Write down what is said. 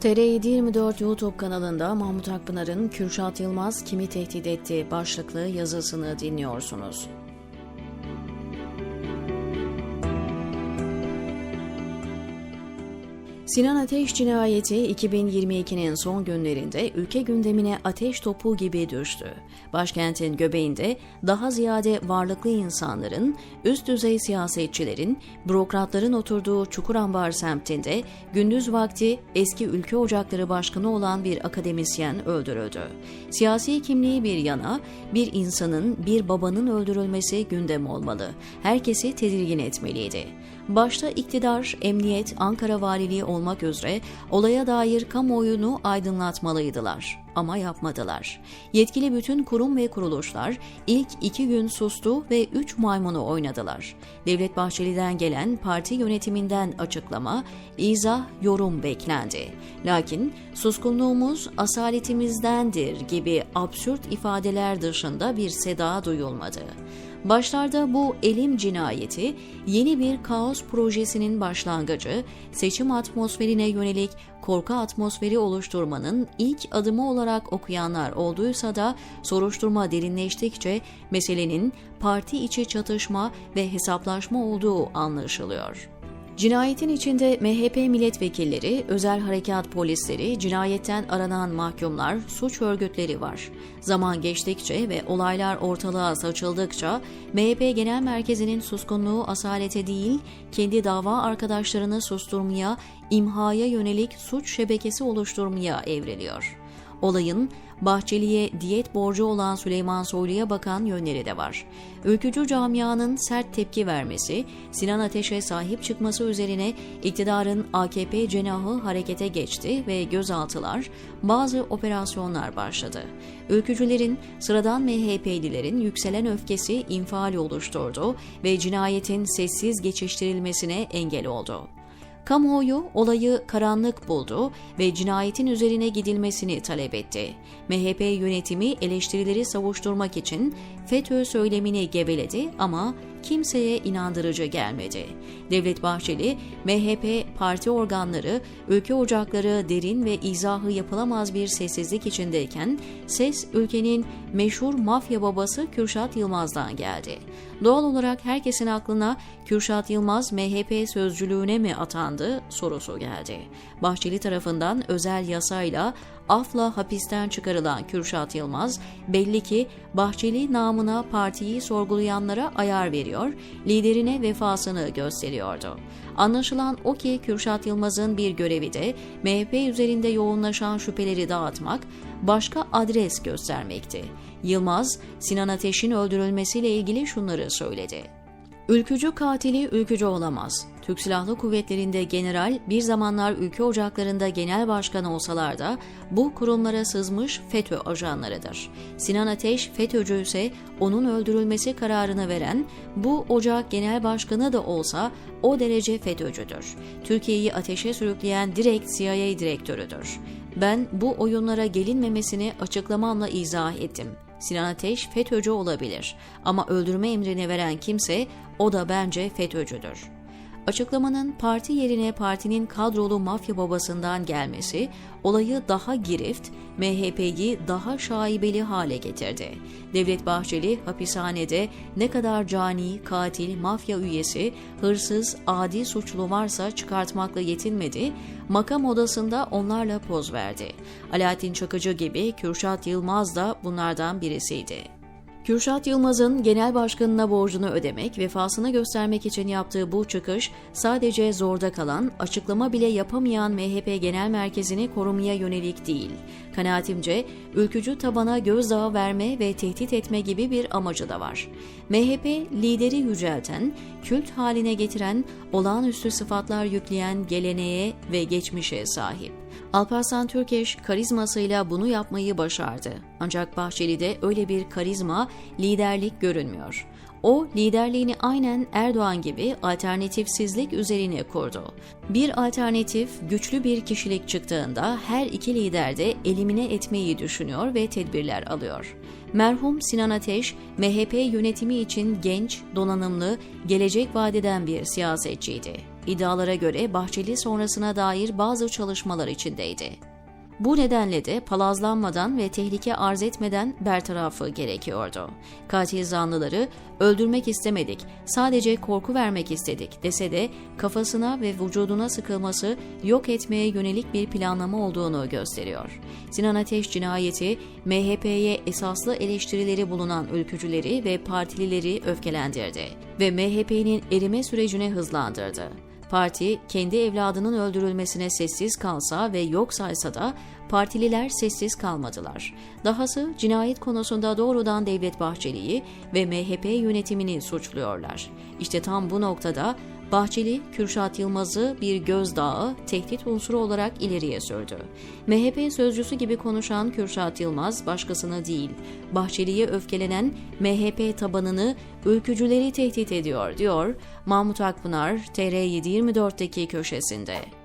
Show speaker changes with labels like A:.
A: TR724 YouTube kanalında Mahmut Akpınar'ın Kürşat Yılmaz kimi tehdit etti başlıklı yazısını dinliyorsunuz. Sinan Ateş cinayeti 2022'nin son günlerinde ülke gündemine ateş topu gibi düştü. Başkentin göbeğinde daha ziyade varlıklı insanların, üst düzey siyasetçilerin, bürokratların oturduğu Çukurambar semtinde gündüz vakti eski Ülke Ocakları Başkanı olan bir akademisyen öldürüldü. Siyasi kimliği bir yana, bir insanın, bir babanın öldürülmesi gündem olmalı. Herkesi tedirgin etmeliydi. Başta iktidar, emniyet, Ankara Valiliği olmak üzere olaya dair kamuoyunu aydınlatmalıydılar. Ama yapmadılar. Yetkili bütün kurum ve kuruluşlar ilk iki gün sustu ve üç maymunu oynadılar. Devlet Bahçeli'den gelen parti yönetiminden açıklama, izah, yorum beklendi. Lakin suskunluğumuz asaletimizdendir gibi absürt ifadeler dışında bir seda duyulmadı. Başlarda bu elim cinayeti yeni bir kaos projesinin başlangıcı, seçim atmosferine yönelik korku atmosferi oluşturmanın ilk adımı olarak okuyanlar olduysa da soruşturma derinleştikçe meselenin parti içi çatışma ve hesaplaşma olduğu anlaşılıyor. Cinayetin içinde MHP milletvekilleri, özel harekat polisleri, cinayetten aranan mahkumlar, suç örgütleri var. Zaman geçtikçe ve olaylar ortalığa saçıldıkça MHP Genel Merkezi'nin suskunluğu asalete değil, kendi dava arkadaşlarını susturmaya, imhaya yönelik suç şebekesi oluşturmaya evriliyor. Olayın Bahçeli'ye diyet borcu olan Süleyman Soylu'ya bakan yönleri de var. Ülkücü camianın sert tepki vermesi, Sinan Ateş'e sahip çıkması üzerine iktidarın AKP cenahı harekete geçti ve gözaltılar, bazı operasyonlar başladı. Ülkücülerin, sıradan MHP'lilerin yükselen öfkesi infial oluşturdu ve cinayetin sessiz geçiştirilmesine engel oldu. Kamuoyu olayı karanlık buldu ve cinayetin üzerine gidilmesini talep etti. MHP yönetimi eleştirileri savuşturmak için FETÖ söylemini geveledi ama kimseye inandırıcı gelmedi. Devlet Bahçeli, MHP parti organları, ülke ocakları derin ve izahı yapılamaz bir sessizlik içindeyken ses ülkenin meşhur mafya babası Kürşat Yılmaz'dan geldi. Doğal olarak herkesin aklına Kürşat Yılmaz MHP sözcülüğüne mi atandı sorusu geldi. Bahçeli tarafından özel yasayla afla hapisten çıkarılan Kürşat Yılmaz belli ki Bahçeli namına partiyi sorgulayanlara ayar veriyor, liderine vefasını gösteriyordu. Anlaşılan o ki Kürşat Yılmaz'ın bir görevi de MHP üzerinde yoğunlaşan şüpheleri dağıtmak, başka adres göstermekti. Yılmaz, Sinan Ateş'in öldürülmesiyle ilgili şunları söyledi. Ülkücü katili ülkücü olamaz. Türk Silahlı Kuvvetleri'nde general bir zamanlar ülke ocaklarında genel başkan olsalar da bu kurumlara sızmış FETÖ ajanlarıdır. Sinan Ateş FETÖ'cü ise onun öldürülmesi kararını veren bu ocak genel başkanı da olsa o derece FETÖ'cüdür. Türkiye'yi ateşe sürükleyen direkt CIA direktörüdür. Ben bu oyunlara gelinmemesini açıklamamla izah ettim. Sinan Ateş FETÖ'cü olabilir ama öldürme emrini veren kimse o da bence FETÖ'cüdür. Açıklamanın parti yerine partinin kadrolu mafya babasından gelmesi olayı daha girift, MHP'yi daha şaibeli hale getirdi. Devlet Bahçeli hapishanede ne kadar cani, katil, mafya üyesi, hırsız, adi suçlu varsa çıkartmakla yetinmedi, makam odasında onlarla poz verdi. Alaaddin Çakıcı gibi Kürşat Yılmaz da bunlardan birisiydi. Kürşat Yılmaz'ın genel başkanına borcunu ödemek, vefasını göstermek için yaptığı bu çıkış sadece zorda kalan, açıklama bile yapamayan MHP Genel Merkezi'ni korumaya yönelik değil. Kanaatimce ülkücü tabana gözdağı verme ve tehdit etme gibi bir amacı da var. MHP lideri yücelten, kült haline getiren, olağanüstü sıfatlar yükleyen geleneğe ve geçmişe sahip. Alparslan Türkeş karizmasıyla bunu yapmayı başardı. Ancak Bahçeli'de öyle bir karizma, liderlik görünmüyor. O liderliğini aynen Erdoğan gibi alternatifsizlik üzerine kurdu. Bir alternatif güçlü bir kişilik çıktığında her iki lider de elimine etmeyi düşünüyor ve tedbirler alıyor. Merhum Sinan Ateş, MHP yönetimi için genç, donanımlı, gelecek vadeden bir siyasetçiydi. İddialara göre Bahçeli sonrasına dair bazı çalışmalar içindeydi. Bu nedenle de palazlanmadan ve tehlike arz etmeden bertarafı gerekiyordu. Katil zanlıları öldürmek istemedik, sadece korku vermek istedik dese de kafasına ve vücuduna sıkılması yok etmeye yönelik bir planlama olduğunu gösteriyor. Sinan Ateş cinayeti MHP'ye esaslı eleştirileri bulunan ülkücüleri ve partilileri öfkelendirdi ve MHP'nin erime sürecini hızlandırdı. Parti kendi evladının öldürülmesine sessiz kalsa ve yok saysa da partililer sessiz kalmadılar. Dahası cinayet konusunda doğrudan Devlet Bahçeli'yi ve MHP yönetimini suçluyorlar. İşte tam bu noktada Bahçeli, Kürşat Yılmaz'ı bir gözdağı, tehdit unsuru olarak ileriye sürdü. MHP sözcüsü gibi konuşan Kürşat Yılmaz başkasını değil, Bahçeli'ye öfkelenen MHP tabanını, ülkücüleri tehdit ediyor, diyor Mahmut Akpınar TR724'deki köşesinde.